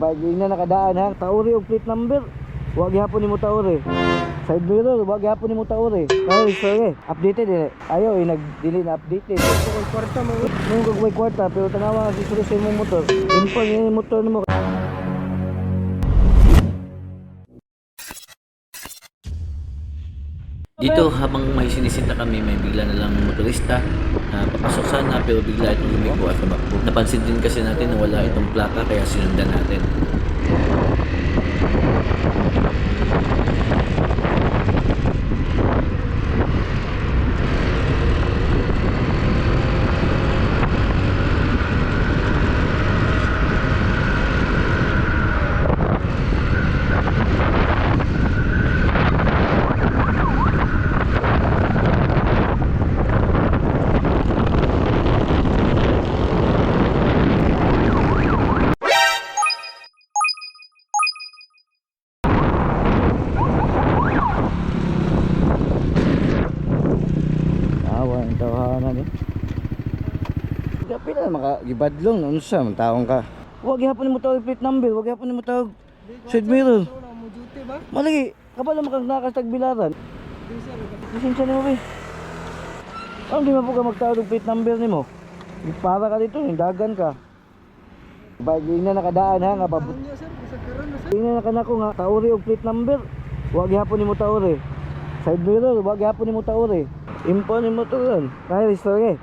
Bagay na nakadaan ha. Tauri og plate number. Huwag gihapon nimo tauri. Side mirror, huwag gihapon nimo tauri. Ay, sorry. Updated eh. Ayaw eh, nag-delay na updated. Kung kwarta mo. Nung gagawin kwarta, pero tanawa nga si Suri sa imong motor. Impon yun yung motor mo. Dito habang may sinisita kami, may bigla na lang motorista na papasok sana pero bigla itong lumigo at tumakbo. Napansin din kasi natin na wala itong plaka kaya sinundan natin. Ang tawanan eh. Kapit na makagibadlong. Ano siya, taong ka. Huwag gihapon mo tawag plate number. Huwag gihapon mo tawag side mirror. Malagi, kapal na makang nakastag bilaran. Lisensya ni mo ba? Ano di mo po ka magtawag ng plate number ni mo? Para ka dito, dagan ka. Bagay na nakadaan ha, nga babut. Ano na. Tingnan na kanako nga, tauri og plate number. Huwag gihapon nimo tauri. Side mirror, huwag gihapon nimo tauri. Impon nimo to yun. Kaya restore eh.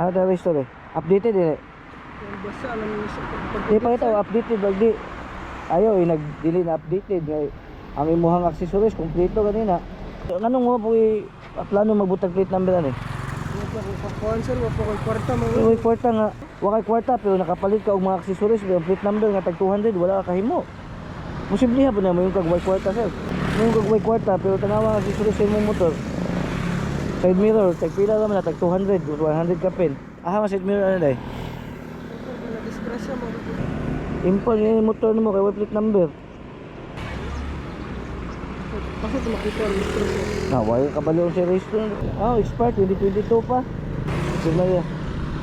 Ano tayo restore eh? Updated eh. Basa alam niyo sir. Di pa ito, updated wag di. Ayaw eh, nag-delay na updated. Ngay, ang imuhang accessories, kompleto kanina. Anong mo po eh, plano magbutag plate number ano eh? Sir, wala po kay kwarta mo. May kwarta nga, wakay kwarta pero nakapalit ka og mga accessories, plate number nga tag 200, wala ka kahimo. Posible ha po na mo yung kagway kwarta sir. Yung kagway kwarta pero tanawa ang accessories sa imong motor. Side mirror, tag pila naman na tag 200, 100 ka pin. Aha, nga side mirror ano mo. Impon yung motor mo kay plate number. Bakit makita ang disgrasya? Na, wala kabalo ang series to. Ah, expired 2022 pa. Sige na.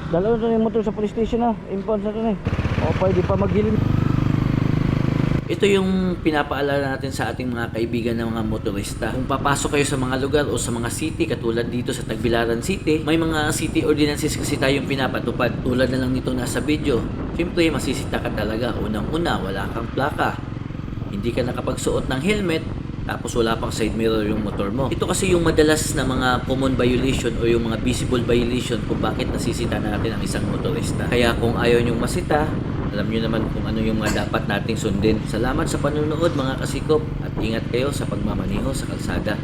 Dalawa na yung motor sa police station na. Impon sa to na eh. O, pwede pa maghilim. Ito yung pinapaalala natin sa ating mga kaibigan ng mga motorista. Kung papasok kayo sa mga lugar o sa mga city, katulad dito sa Tagbilaran City, may mga city ordinances kasi tayong pinapatupad. Tulad na lang nito nasa video. Siyempre, masisita ka talaga. Unang-una, wala kang plaka. Hindi ka nakapagsuot ng helmet, tapos wala pang side mirror yung motor mo. Ito kasi yung madalas na mga common violation o yung mga visible violation kung bakit nasisita natin ang isang motorista. Kaya kung ayaw nyong masita, alam nyo naman kung ano yung mga dapat nating sundin. Salamat sa panonood mga kasikop at ingat kayo sa pagmamaniho sa kalsada.